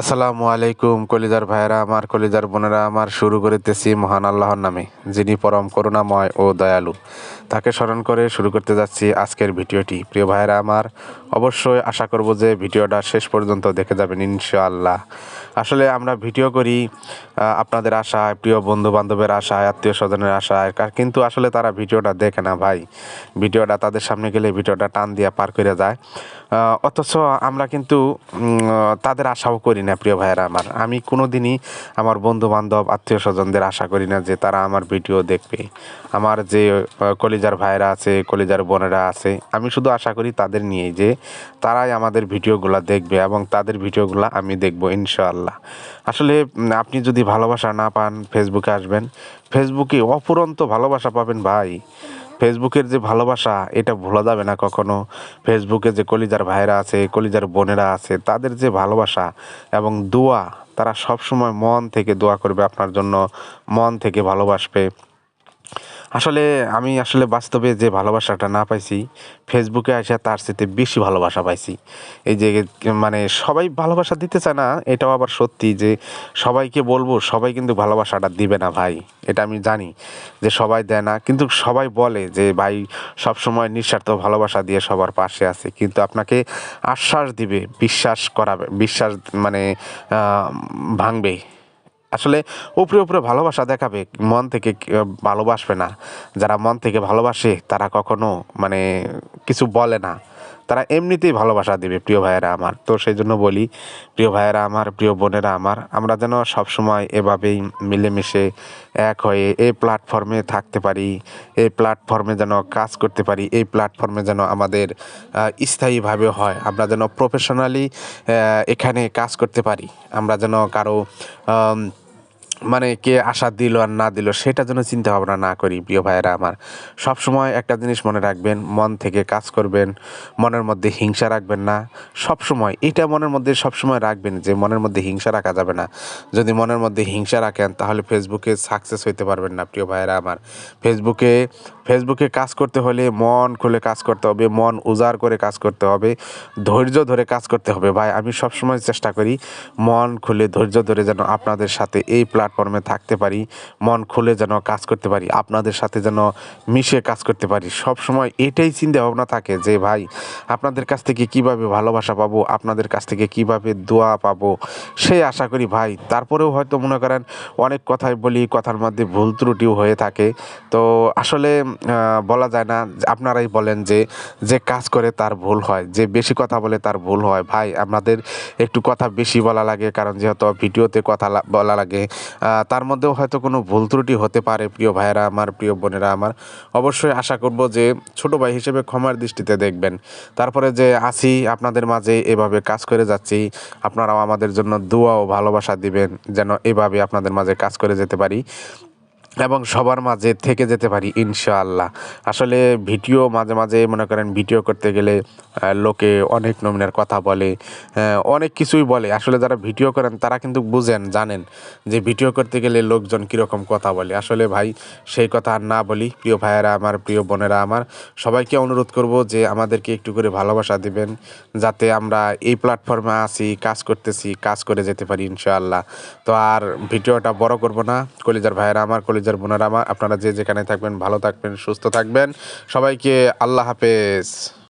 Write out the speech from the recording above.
আসসালামু আলাইকুম কলিদার ভাইরা আমার কলিদার বোনেরা, আমার শুরু করিতেছি মহান আল্লাহর নামে, যিনি পরম করুণাময় ও দয়ালু। তাকে স্মরণ করে শুরু করতে যাচ্ছি আজকের ভিডিওটি। প্রিয় ভাইয়েরা আমার অবশ্যই আশা করব যে ভিডিওটা শেষ পর্যন্ত দেখে যাবেন ইনশাআল্লাহ। আসলে আমরা ভিডিও করি আপনাদের আশায় প্রিয় বন্ধু বান্ধবের আশায় আত্মীয় স্বজনের আশায় কিন্তু আসলে তারা ভিডিওটা দেখে না ভাই। ভিডিওটা তাদের সামনে গেলে ভিডিওটা টান দিয়ে পার করে যায়। অথচ আমরা কিন্তু তাদের আশাও করি না প্রিয় ভাইয়েরা আমার। আমি কোনো দিনই আমার বন্ধু বান্ধব আত্মীয় স্বজনদের আশা করি না যে তারা আমার ভিডিও দেখবে। আমার যে আহ, কলিজার ভাইয়েরা আছে, কলিজার বোনেরা আছে, আমি শুধু আশা করি তাদের নিয়েই যে তারাই আমাদের ভিডিওগুলো দেখবে এবং তাদের ভিডিওগুলো আমি দেখব ইনশাআল্লাহ। আসলে আপনি যদি ভালোবাসা না পান ফেসবুকে আসবেন। ফেসবুকে অপুরন্ত ভালোবাসা পাবেন ভাই। ফেসবুকের যে ভালোবাসা, এটা ভোলা যাবে না কখনো। ফেসবুকে যে কলিজার ভাইরা আছে, কলিজার বোনেরা আছে, তাদের যে ভালোবাসা এবং দোয়া, তারা সবসময় মন থেকে দোয়া করবে, আপনার জন্য মন থেকে ভালোবাসবে। আসলে আমি আসলে বাস্তবে যে ভালোবাসাটা না পাইছি ফেসবুকে এসে তার সাথে বেশি ভালোবাসা পাইছি। এই যে মানে সবাই ভালোবাসা দিতে চায় না, এটাও আবার সত্যি যে সবাইকে বলব, সবাই কিন্তু ভালোবাসাটা দিবে না ভাই, এটা আমি জানি যে সবাই দেয় না, কিন্তু সবাই বলে যে ভাই সবসময় নিঃস্বার্থ ভালোবাসা দিয়ে সবার পাশে আছে, কিন্তু আপনাকে আশ্বাস দিবে, বিশ্বাস করাবে, বিশ্বাস মানে ভাঙবে। আসলে উপরে উপরে ভালোবাসা দেখাবে, মন থেকে ভালোবাসবে না। যারা মন থেকে ভালোবাসে, তারা কখনো মানে কিছু বলে না। তারা এমনিতেই ভালোবাসা দেবে, প্রিয় ভাইয়েরা আমার। তো সেই জন্য বলি, প্রিয় ভাইয়েরা আমার, প্রিয় বোনেরা আমার, আমরা যেন সবসময় এভাবেই মিলেমিশে এক হয়ে এই প্ল্যাটফর্মে থাকতে পারি, এই প্ল্যাটফর্মে যেন কাজ করতে পারি, এই প্ল্যাটফর্মে যেন আমাদের স্থায়ীভাবে হয়। আমরা যেন প্রফেশনালি এখানে কাজ করতে পারি। আমরা যেন কারও মানে কে আশা দিল আর না দিল সেটা যেন চিন্তা ভাবনা না করি প্রিয় ভাইয়েরা আমার। সব সময় একটা জিনিস মনে রাখবেন, মন থেকে কাজ করবেন, মনের মধ্যে হিংসা রাখবেন না। সব সময় এটা মনের মধ্যে সব সময় রাখবেন যে মনের মধ্যে হিংসা রাখা যাবে না। যদি মনের মধ্যে হিংসা রাখেন, তাহলে ফেসবুকে সাকসেস হইতে পারবেন না প্রিয় ভাইয়েরা আমার। ফেসবুকে ফেসবুকে কাজ করতে হলে মন খুলে কাজ করতে হবে, মন উজাড় করে কাজ করতে হবে, ধৈর্য ধরে কাজ করতে হবে। ভাই, আমি সবসময় চেষ্টা করি মন খুলে ধৈর্য ধরে যেন আপনাদের সাথে এই প্ল্যাটফর্মে থাকতে পারি, মন খুলে যেন কাজ করতে পারি, আপনাদের সাথে যেন মিশে কাজ করতে পারি। সব সময় এটাই চিন্তা ভাবনা থাকে যে, ভাই, আপনাদের কাছ থেকে কীভাবে ভালোবাসা পাবো, আপনাদের কাছ থেকে কীভাবে দোয়া পাবো? সেই আশা করি, ভাই, তারপরেও হয়তো মনে করেন অনেক কথাই বলি, কথার মধ্যে ভুল ত্রুটিও হয়ে থাকে। তো আসলে বলা যায় না, আপনারাই বলেন যে যে কাজ করে তার ভুল হয়, যে বেশি কথা বলে তার ভুল হয়। ভাই আমাদের একটু কথা বেশি বলা লাগে, কারণ যেহেতু ভিডিওতে কথা বলা লাগে তার মধ্যেও হয়তো কোনো ভুল ত্রুটি হতে পারে, প্রিয় ভাইয়েরা, আমার প্রিয় বোনেরা আমার। অবশ্যই আশা করব যে ছোট ভাই হিসেবে ক্ষমার দৃষ্টিতে দেখবেন। তারপরে যে আসি আপনাদের মাঝে এভাবে কাজ করে যাচ্ছি, আপনারাও আমাদের জন্য দোয়া ও ভালোবাসা দিবেন, যেন এভাবে আপনাদের মাঝে কাজ করে যেতে পারি। এবং সবার মাঝে থেকে যেতে পারি, ইনশাআল্লাহ। আসলে ভিডিও মাঝে মাঝে, মনে করেন, ভিডিও করতে গেলে লোকে অনেক নমিনের কথা বলে অনেক কিছুই বলে। আসলে যারা ভিডিও করেন, তারা কিন্তু বুঝেন, জানেন যে ভিডিও করতে গেলে লোকজন কীরকম কথা বলে। আসলে ভাই, সেই কথা আর না বলি। প্রিয় ভাইয়েরা আমার, প্রিয় বোনেরা আমার, সবাইকে অনুরোধ করব যে আমাদেরকে একটু করে ভালোবাসা দিবেন, যাতে আমরা এই প্ল্যাটফর্মে আসি কাজ করতেছি, কাজ করে যেতে পারি, ইনশাআল্লাহ। তো আর ভিডিওটা বড় করব না। কলিজার ভাইয়েরা আমার, কলিজার বোনেরা আমার আপনারা যে যেখানে থাকবেন ভালো থাকবেন সুস্থ থাকবেন। সবাইকে আল্লাহ হাফেজ।